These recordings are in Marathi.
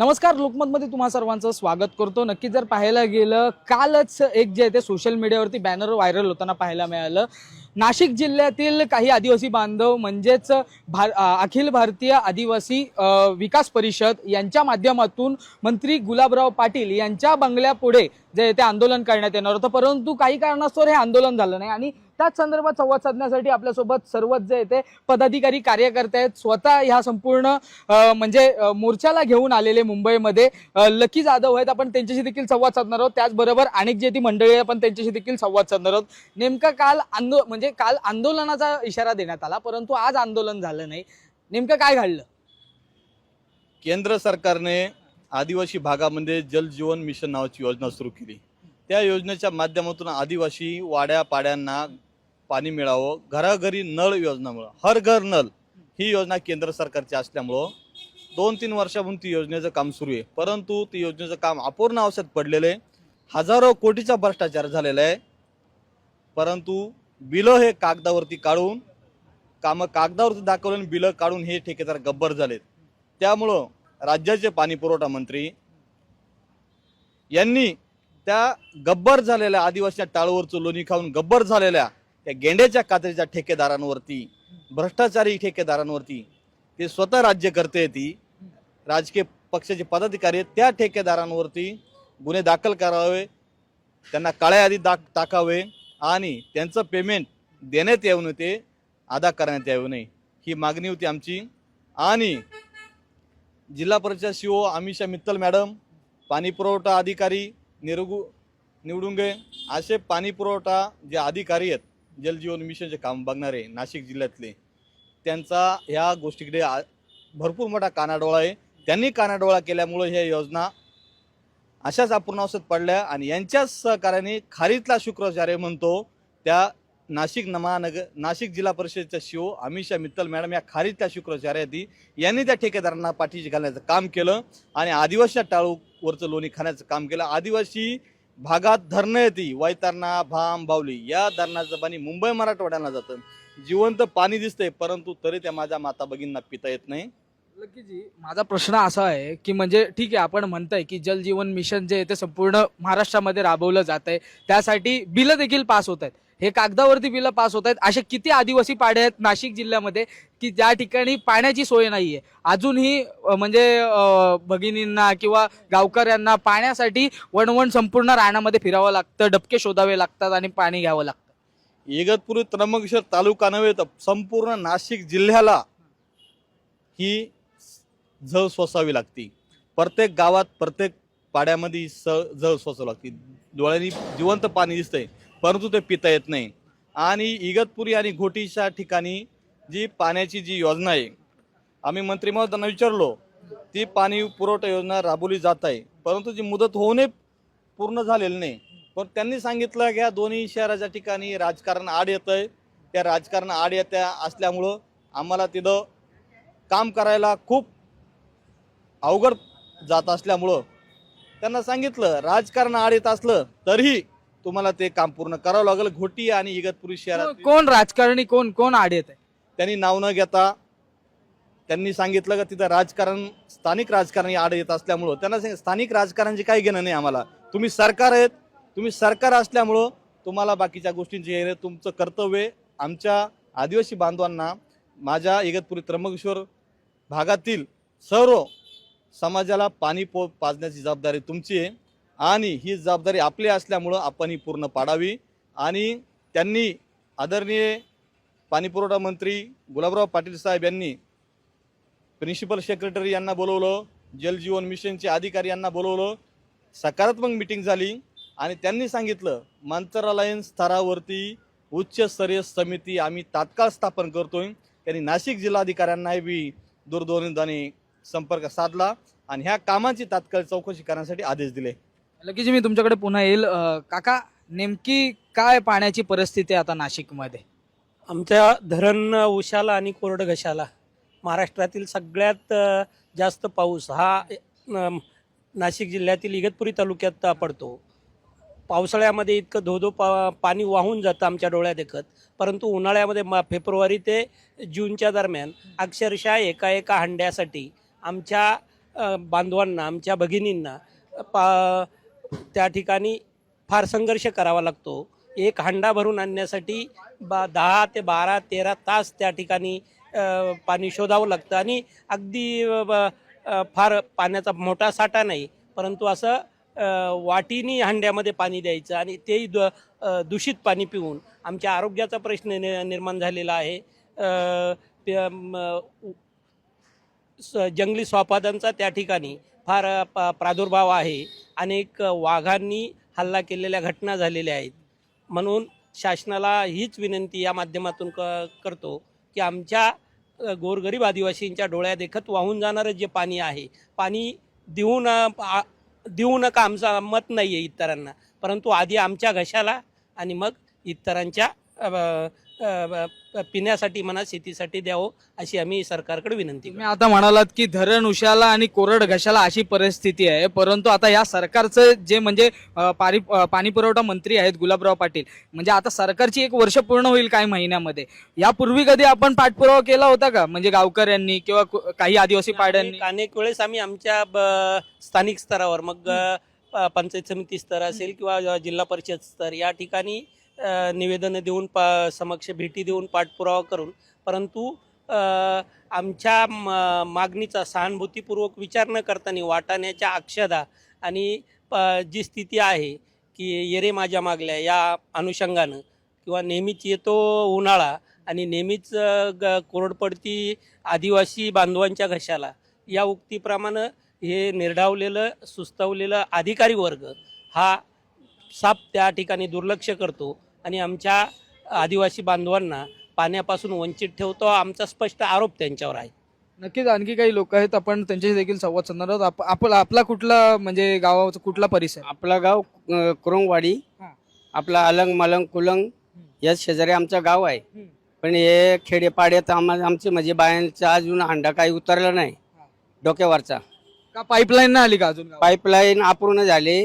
नमस्कार लोकमतमध्ये तुम्हा सर्वांचं स्वागत करतो. नक्की जर पाहायला गेलं कालच एक जे आहे ते सोशल मीडियावरती बॅनर व्हायरल होताना पाहायला मिळालं. नाशिक जिल्ह्यातील काही आदिवासी बांधव म्हणजेच भार अखिल भारतीय आदिवासी विकास परिषद यांच्या माध्यमातून मंत्री गुलाबराव पाटील यांच्या बंगल्यापुढे जे ते आंदोलन करण्यात येणार होतं. परंतु काही कारणास्तव हे आंदोलन झालं नाही आणि त्याच संदर्भात संवाद साधण्यासाठी आपल्यासोबत सर्वच जे ते पदाधिकारी कार्यकर्ते आहेत. स्वतः ह्या संपूर्ण म्हणजे मोर्चाला घेऊन आलेले मुंबईमध्ये. लकी जाधव आहेत. आपण त्यांच्याशी देखील संवाद साधणार आहोत. त्याचबरोबर अनेक जे ती मंडळी आहे आपण त्यांच्याशी देखील संवाद साधणार आहोत. नेमका काल आंदो म्हणजे काल आंदोलनाचा इशारा देण्यात आला परंतु आज आंदोलन झालं नाही. नेमकं काय घडलं? केंद्र सरकारने आदिवासी भागामध्ये जल जीवन मिशन नावाची योजना सुरू केली. त्या योजनेच्या माध्यमातून आदिवासी वाड्या पाड्यांना पाणी मिळावं घराघरी नळ योजना हर घर नल ही योजना केंद्र सरकारची असल्यामुळं दोन तीन वर्षापासून ती योजनेचं काम सुरू आहे. परंतु ती योजनेचं काम अपूर्ण अवस्थेत पडलेलं आहे. हजारो कोटीचा भ्रष्टाचार झालेला आहे. परंतु बिलं हे कागदावरती काढून कामं कागदावरती दाखवलं आणि बिलं काढून हे ठेकेदार गब्बर झालेत. त्यामुळं राज्याचे पाणी पुरवठा मंत्री यांनी त्या गब्बर झालेल्या आदिवासी टाळूवरचं लोणी खाऊन गब्बर झालेल्या त्या गेंड्याच्या कात्रीच्या ठेकेदारांवरती भ्रष्टाचारी ठेकेदारांवरती ते स्वतः राज्य करते ती राजकीय पक्षाचे पदाधिकारी आहेत, त्या ठेकेदारांवरती गुन्हे दाखल करावे त्यांना काळ्या यादीत दाख टाकावे आणि त्यांचं पेमेंट देण्यात येऊ नये ते अदा करण्यात येऊ नये. ही मागणी होती आमची. आणि जिल्हा परिषद सीओ अमिषा मित्तल मॅडम पाणीपुरवठा अधिकारी निरगु निवडुंगे असे पाणीपुरवठा जे अधिकारी आहेत जलजीवन मिशनचे काम बघणारे नाशिक जिल्ह्यातले त्यांचा ह्या गोष्टीकडे आ- भरपूर मोठा कानाडोळा आहे. त्यांनी कानाडोळा केल्यामुळं ह्या योजना अशाच अपूर्ण पडल्या आणि यांच्याच सहकार्याने खारीतला शुक्राचार्य म्हणतो त्या नाशिक महानगर नाशिक जिल्हा परिषदेच्या शिव अमिषा मित्तल मॅडम या खारीतल्या शुक्राचार्य ती यांनी त्या ठेकेदारांना पाठीशी घालण्याचं काम केलं आणि आदिवासी टाळूवरचं लोणी खाण्याचं काम केलं. आदिवासी भागात धरणं येते. वैतरणा भाम बावली. या धरणाचं पाणी मुंबई मराठवाड्याला जातं. जिवंत पाणी दिसतंय परंतु तरी त्या माझ्या माता भगिनींना पिता येत नाही. लकीजी माझा प्रश्न असा आहे की म्हणजे ठीक आहे आपण म्हणताय की जल जीवन मिशन जे आहे ते संपूर्ण महाराष्ट्रामध्ये राबवलं जात आहे त्यासाठी बिलं देखील पास होत आहेत. हे कागदावरती बिलं पास होत आहेत असे किती आदिवासी पाडे आहेत नाशिक जिल्ह्यामध्ये की ज्या ठिकाणी पाण्याची सोय नाही आहे अजूनही म्हणजे भगिनींना किंवा गावकऱ्यांना पाण्यासाठी वणवण संपूर्ण रानामध्ये फिरावं लागतं डबके शोधावे लागतात आणि पाणी घ्यावं लागतं. इगतपुरी त्र्यंबकेश्वर तालुका नव्हे तर संपूर्ण नाशिक जिल्ह्याला ही झळ सोसावी लागती. प्रत्येक गावात प्रत्येक पाड्यामध्ये स झळ सोसावी लागती. डोळ्यांनी जिवंत पाणी दिसतंय. परंतु ते पिता येत नाही. आणि इगतपुरी आणि घोटीच्या ठिकाणी जी पाण्याची जी योजना आहे आम्ही मंत्री महोदयांना विचारलो ती पाणी पुरवठा योजना राबवली जात आहे. परंतु जी मुदत होऊनही पूर्ण झालेली नाही. पण त्यांनी सांगितलं की या दोन्ही शहराच्या ठिकाणी राजकारण आड येतं आहे त्या राजकारण आड येत्या असल्यामुळं आम्हाला तिथं काम करायला खूप अवघड जात असल्यामुळं त्यांना सांगितलं राजकारण आड येत असलं तरीही तुम्हाला ते काम पूर्ण करावं लागेल घोटी आणि इगतपुरी शहरात कोण राजकारणी कोण कोण आड येत आहे त्यांनी नाव न घेता त्यांनी सांगितलं का तिथं राजकारण स्थानिक राजकारणी आड येत असल्यामुळं त्यांना सांगितलं, स्थानिक राजकारणाचे काही घेणं नाही आम्हाला तुम्ही सरकार आहेत तुम्ही सरकार असल्यामुळं तुम्हाला बाकीच्या गोष्टींची हे नाही. तुमचं कर्तव्य आहे. आमच्या आदिवासी बांधवांना माझ्या इगतपुरी त्र्यंबकेश्वर भागातील सर्व समाजाला पाणी पो पाजण्याची जबाबदारी तुमची आहे आणि ही जबाबदारी आपली असल्यामुळं आपण ही पूर्ण पाडावी. आणि त्यांनी आदरणीय पाणीपुरवठा मंत्री गुलाबराव पाटील साहेब यांनी प्रिन्सिपल सेक्रेटरी यांना बोलवलं जलजीवन मिशनचे अधिकारी यांना बोलवलं सकारात्मक मिटिंग झाली. आणि त्यांनी सांगितलं मंत्रालयीन स्तरावरती उच्चस्तरीय समिती आम्ही तात्काळ स्थापन करतोय. त्यांनी नाशिक जिल्हाधिकाऱ्यांना बी दूरध्वनीद्वारे संपर्क साधला आणि ह्या कामाची तात्काळ चौकशी करण्यासाठी आदेश दिले. लगेच मी तुमच्याकडे पुन्हा येईल. काका नेमकी काय पाण्याची परिस्थिती आहे आता नाशिकमध्ये? आमच्या धरण उशाला आणि कोरड घशाला. महाराष्ट्रातील सगळ्यात अ, जास्त पाऊस हा नाशिक जिल्ह्यातील इगतपुरी तालुक्यात पडतो. पावसाळ्यामध्ये इतकं धोधो पा पाणी वाहून जातं आमच्या डोळ्यादेखत परंतु उन्हाळ्यामध्ये मा फेब्रुवारी ते जूनच्या दरम्यान अक्षरशः एका एका हंड्यासाठी आमच्या अ, बांधवांना आमच्या भगिनींना पा त्या ठिकाणी फार संघर्ष करावा लागतो. एक हांडा भरून आणण्यासाठी बा दहा ते बारा तेरा तास त्या ठिकाणी पाणी शोधावं लागतं आणि अगदी फार पाण्याचा मोठा साठा नाही. परंतु असं वाटीनी हांड्यामध्ये पाणी द्यायचं आणि तेही द दूषित पाणी पिऊन आमच्या आरोग्याचा प्रश्न नि- निर्माण झालेला आहे. स- जंगली स्वापादांचा त्या ठिकाणी फार प- प्रादुर्भाव आहे. अनेक वाघांनी हल्ला केलेल्या घटना झालेल्या आहेत. म्हणून शासनाला हीच विनंती या माध्यमातून क करतो की आमच्या गोरगरीब आदिवासींच्या डोळ्या देखत वाहून जाणारं जे पाणी आहे पाणी देऊ न देऊ नका आमचा मत नाही आहे इतरांना. परंतु आधी आमच्या घशाला आणि मग इतरांच्या पिण्यासाठी म्हणा शेतीसाठी द्यावं अशी आम्ही सरकारकडे विनंती तुम्ही आता म्हणालात की धरण उशाला आणि कोरड घशाला अशी परिस्थिती आहे परंतु आता या सरकारचं जे म्हणजे पारी पाणी पुरवठा मंत्री आहेत गुलाबराव पाटील म्हणजे आता सरकारची एक वर्ष पूर्ण होईल काही महिन्यामध्ये. यापूर्वी कधी आपण पाठपुरावा केला होता का? म्हणजे गावकऱ्यांनी किंवा काही आदिवासी पाड्यांनी? अनेक वेळेस आम्ही आमच्या स्थानिक स्तरावर मग पंचायत समिती स्तर असेल किंवा जिल्हा परिषद स्तर या ठिकाणी निवेदन देऊन पा समक्ष भेटी देऊन पाठपुरावा करून परंतु आमच्या म- मागणीचा सहानुभूतीपूर्वक विचार न करताना वाटाण्याच्या अक्षदा आणि प- जी स्थिती आहे की येरे माझ्या मागल्या या अनुषंगानं किंवा नेहमीच येतो उन्हाळा आणि नेहमीच ग कोरडपडती आदिवासी बांधवांच्या घशाला या उक्तीप्रमाणे हे निर्ढावलेलं सुस्तवलेलं अधिकारी वर्ग हा साप त्या ठिकाणी दुर्लक्ष करतो. आणि आमच्या आदिवासी बांधवांना पाण्यापासून वंचित ठेवतो हा आमचा स्पष्ट आरोप त्यांच्यावर आहे नक्कीच आणखी काही लोक आहेत आपण त्यांच्याशी देखील संवाद साधणार आहोत आप- आपला आपला कुठला म्हणजे गावाचा कुठला परिसर आपला गाव अ, कुरुंगवाडी हा. आपला अलंग मलंग कुलंग या शेजारी आमचं गाव आहे हम्म. पण हे खेडेपाड्यात आम्हाला आमचे म्हणजे बायांचा अजून हांडा काही उतरला नाही हा. डोक्यावरचा का पाईपलाईन नाही आली का अजून गावात? पाईपलाईन अपूर्ण झाले.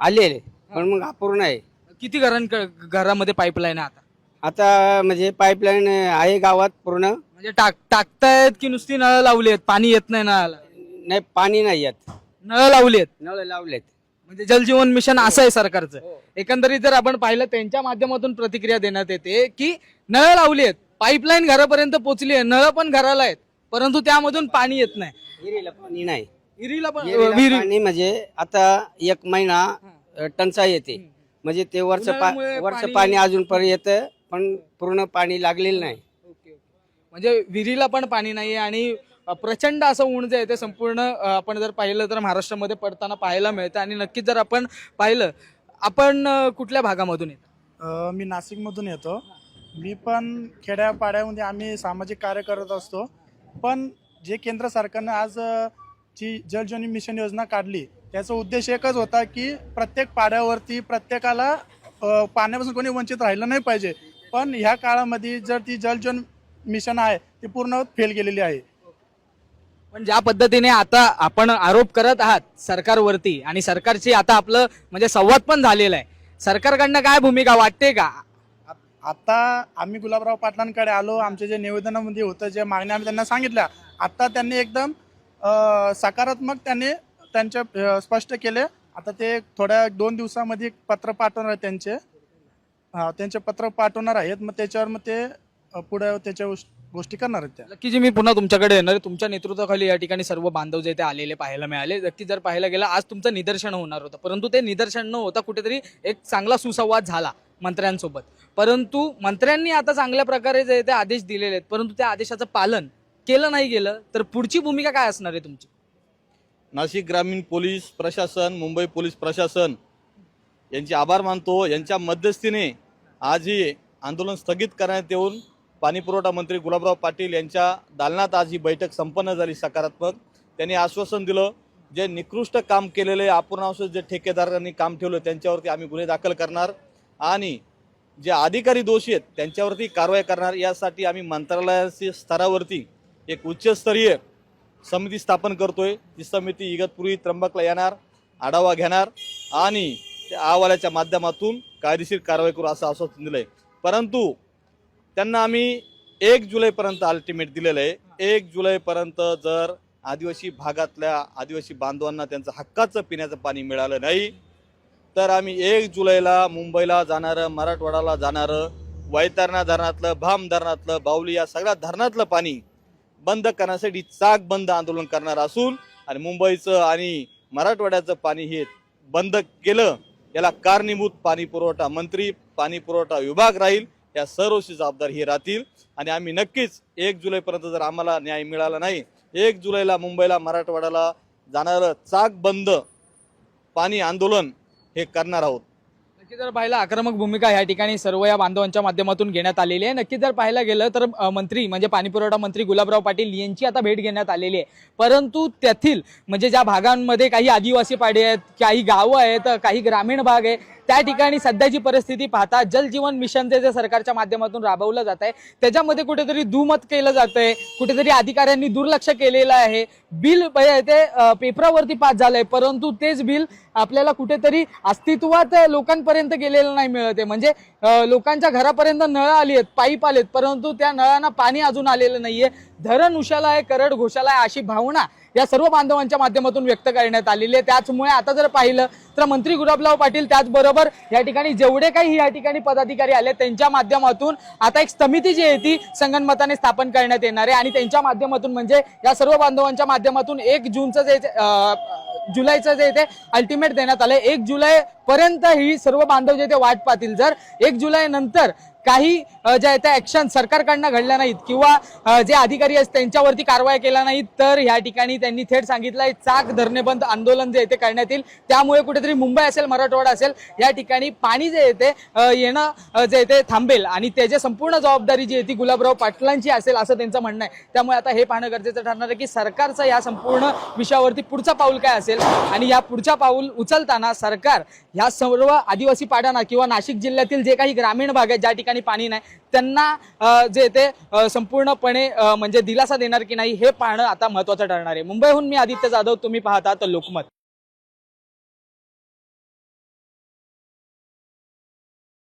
आलेले पण मग अपूर्ण आहे किती घरां घरामध्ये पाईपलाईन आहे आता? आता म्हणजे पाईपलाईन आहे गावात पूर्ण. म्हणजे टाक टाकतायत की नुसती नळ लावली आहेत पाणी येत नाही नळाला? नाही पाणी नाही येत. नळ लावली आहेत नळ लावलेत. म्हणजे जलजीवन मिशन असं आहे सरकारचं. एकंदरीत जर आपण पाहिलं त्यांच्या माध्यमातून प्रतिक्रिया देण्यात येते की नळ लावली आहेत पाईपलाईन घरापर्यंत पोहोचली आहे नळ पण घराला आहेत. परंतु त्यामधून पाणी येत नाही. विहिरीला पाणी नाही. विहिरीला पण विहिरी म्हणजे आता एक महिना अ, टंचाई येते. म्हणजे ते वर्ष पा उन्हाळ्यामुळे वर्ष पाणी- पाणी अजून पर्यंत येतं पण पूर्ण पाणी लागलेलं नाही. Okay, okay. म्हणजे विहिरीला पण पाणी नाहीये आणि अ, प्रचंड असं ऊन जे आहे ते संपूर्ण अ, आपण जर पाहिलं तर महाराष्ट्रामध्ये पडताना पाहायला मिळतं आणि नक्कीच जर आपण पाहिलं आपण अ, कुठल्या भागामधून येतो? अ, मी नाशिकमधून येतो. मी पण खेड्यापाड्यामध्ये आम्ही सामाजिक कार्य करत असतो. पण जे केंद्र सरकारनं आज अ, जी जलजीवन मिशन योजना काढली त्याचा उद्देश एकच होता की प्रत्येक पाड्यावरती प्रत्येकाला पाण्यापासून कोणी वंचित राहिलं नाही पाहिजे. पण ह्या काळामध्ये जर ती जलजीवन मिशन आहे ती पूर्ण फेल गेलेली आहे. पण ज्या पद्धतीने आता आपण आरोप करत आहात सरकारवरती आणि सरकारची आता आपलं म्हणजे संवाद पण झालेला आहे सरकारकडनं काय भूमिका वाटते का? आता आम्ही गुलाबराव पाटलांकडे आलो आमचे जे निवेदनामध्ये होतं जे मागण्या आम्ही त्यांना सांगितल्या आता त्यांनी एकदम सकारात्मक त्यांनी त्यांच्या स्पष्ट केले. आता ते थोड्या दोन दिवसामध्ये एक पत्र पाठवणार आहेत त्यांचे. हा त्यांचे पत्र पाठवणार आहेत. मग त्याच्यावर मग ते पुढे त्याच्या गोष्टी करणार आहेत त्या. नक्की जी मी पुन्हा तुमच्याकडे येणार आहे. तुमच्या नेतृत्वाखाली या ठिकाणी सर्व बांधव जे ते आलेले पाहायला मिळाले. नक्की जर पाहायला गेलं आज तुमचं निदर्शन होणार होतं. परंतु ते निदर्शन न होता कुठेतरी एक चांगला सुसंवाद झाला मंत्र्यांसोबत. परंतु मंत्र्यांनी आता चांगल्या प्रकारे जे ते आदेश दिलेले आहेत परंतु त्या आदेशाचं पालन केलं नाही गेलं तर पुढची भूमिका काय असणार आहे तुमची? नाशिक ग्रामीण पोलीस प्रशासन मुंबई पोलीस प्रशासन यांचे आभार मानतो. यांच्या मध्यस्थीने आज ही आंदोलन स्थगित करण्यात येऊन पाणीपुरवठा मंत्री गुलाबराव पाटील यांच्या दालनात आज ही बैठक संपन्न झाली सकारात्मक. त्यांनी आश्वासन दिलं जे निकृष्ट काम केलेले अपूर्णांश जे ठेकेदारांनी काम ठेवलं त्यांच्यावरती आम्ही गुन्हे दाखल करणार आणि जे अधिकारी दोषी आहेत त्यांच्यावरती कारवाई करणार यासाठी आम्ही मंत्रालयाच्या स्तरावरती एक उच्चस्तरीय समिती स्थापन करतोय. ती समिती इगतपुरी त्र्यंबकला येणार आढावा घेणार आणि त्या अहवालाच्या माध्यमातून कायदेशीर कारवाई करू असं आश्वासन आहे परंतु त्यांना आम्ही एक जुलैपर्यंत अल्टिमेट दिलेलं आहे. एक जुलैपर्यंत जर आदिवासी भागातल्या आदिवासी बांधवांना त्यांचं हक्काचं पिण्याचं पाणी मिळालं नाही तर आम्ही एक जुलैला मुंबईला जाणारं मराठवाड्याला जाणारं वैतरणा धरणातलं भाम धरणातलं बावली या सगळ्या धरणातलं पाणी बंद करण्यासाठी चाक बंद आंदोलन करणार असून आणि मुंबईचं आणि मराठवाड्याचं पाणी हे बंद केलं याला कारणीभूत पाणी पुरवठा मंत्री पाणी पुरवठा विभाग राहील या सर्वशी जबाबदार हे राहतील. आणि आम्ही नक्कीच एक जुलैपर्यंत जर आम्हाला न्याय मिळाला नाही एक जुलैला मुंबईला मराठवाड्याला जाणारं चाक बंद पाणी आंदोलन हे करणार आहोत. नक्की जर पाहिलं आक्रमक भूमिका या ठिकाणी सर्व या बांधवांच्या माध्यमातून घेण्यात आलेली आहे. नक्की जर पाहायला गेलं तर मंत्री म्हणजे पाणीपुरवठा मंत्री गुलाबराव पाटील यांची आता भेट घेण्यात आलेली आहे. परंतु त्यातील म्हणजे ज्या भागांमध्ये काही आदिवासी पाडे आहेत काही गावं आहेत काही ग्रामीण भाग आहे त्या ठिकाणी सध्याची परिस्थिती पाहता जल जीवन मिशनचे जे सरकारच्या माध्यमातून राबवलं जात आहे त्याच्यामध्ये कुठेतरी दुमत केलं जात आहे कुठेतरी अधिकाऱ्यांनी दुर्लक्ष केलेलं आहे. बिल म्हणजे ते पेपरावरती पास झालंय परंतु तेच बिल आपल्याला कुठेतरी अस्तित्वात लोकांपर्यंत गेलेलं नाही मिळत आहे. म्हणजे लोकांच्या घरापर्यंत नळ आली आहेत पाईप आलेत परंतु त्या नळांना पाणी अजून आलेलं नाहीये. धरण उशाला आहे करड घोषाला आहे अशी भावना या सर्व बांधवांच्या माध्यमातून व्यक्त करण्यात आलेली आहे. त्याचमुळे आता जर पाहिलं तर मंत्री गुलाबराव पाटील त्याचबरोबर या ठिकाणी जेवढे काही या ठिकाणी पदाधिकारी आले त्यांच्या माध्यमातून आता एक समिती जी आहे ती संगनमताने स्थापन करण्यात येणार आहे. आणि त्यांच्या माध्यमातून म्हणजे या सर्व बांधवांच्या माध्यमातून एक जूनचं जे अं, जुलैचं जे ते अल्टिमेट देण्यात आलंय. एक जुलै पर्यंत ही सर्व बांधव जे ते वाट पाहतील जर एक जुलै नंतर काही ज्या त्या ऍक्शन सरकारकडनं घडल्या नाहीत किंवा जे अधिकारी आहेत त्यांच्यावरती कारवाई केल्या नाहीत तर या ठिकाणी त्यांनी थेट सांगितलं आहे चाक धरणेबंद आंदोलन जे येते करण्यात येईल. त्यामुळे कुठेतरी मुंबई असेल मराठवाडा असेल या ठिकाणी पाणी जे येते येणं जे येते थांबेल. आणि त्याची संपूर्ण जबाबदारी जी आहे ती गुलाबराव पाटलांची असेल असं त्यांचं म्हणणं आहे. त्यामुळे आता हे पाहणं गरजेचं ठरणार आहे की सरकारचं या संपूर्ण विषयावरती पुढचा पाऊल काय असेल? आणि या पुढच्या पाऊल उचलताना सरकार ह्या सर्व आदिवासी पाड्यांना किंवा नाशिक जिल्ह्यातील जे काही ग्रामीण भाग आहेत ज्या ठिकाणी पाणी नाही. त्यांना जे ते संपूर्णपणे म्हणजे दिलासा देणार की नाही हे पाहणं आता महत्वाचं ठरणार आहे. मुंबईहून मी आदित्य जाधव तुम्ही पाहता तर लोकमत.